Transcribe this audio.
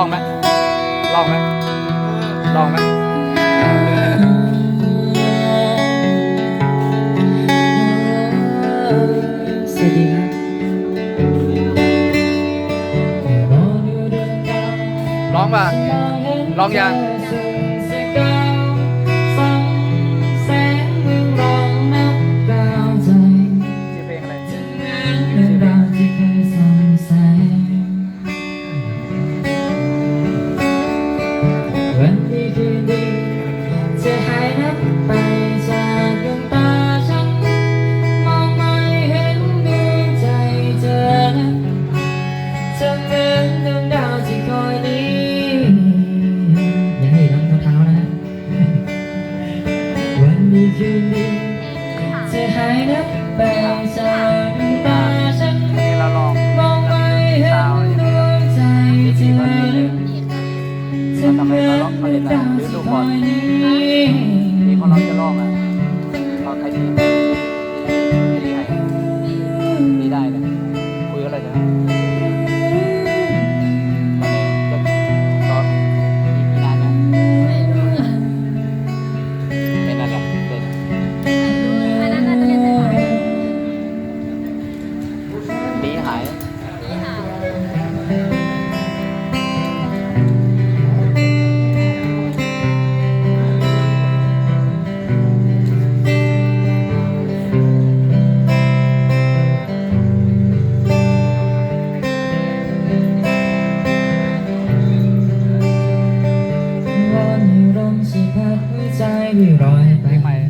องไหมลองไหมลองไหมสวัสดีคร้องป่ะร้องยัง ไม่เคยมีจะหายนับไปจากตาฉันมองไปเห็นดวงใจเธอเธอเหมือนเป็นดาวที่ลอยใน สิพักหัวใจด้วยรอยแตก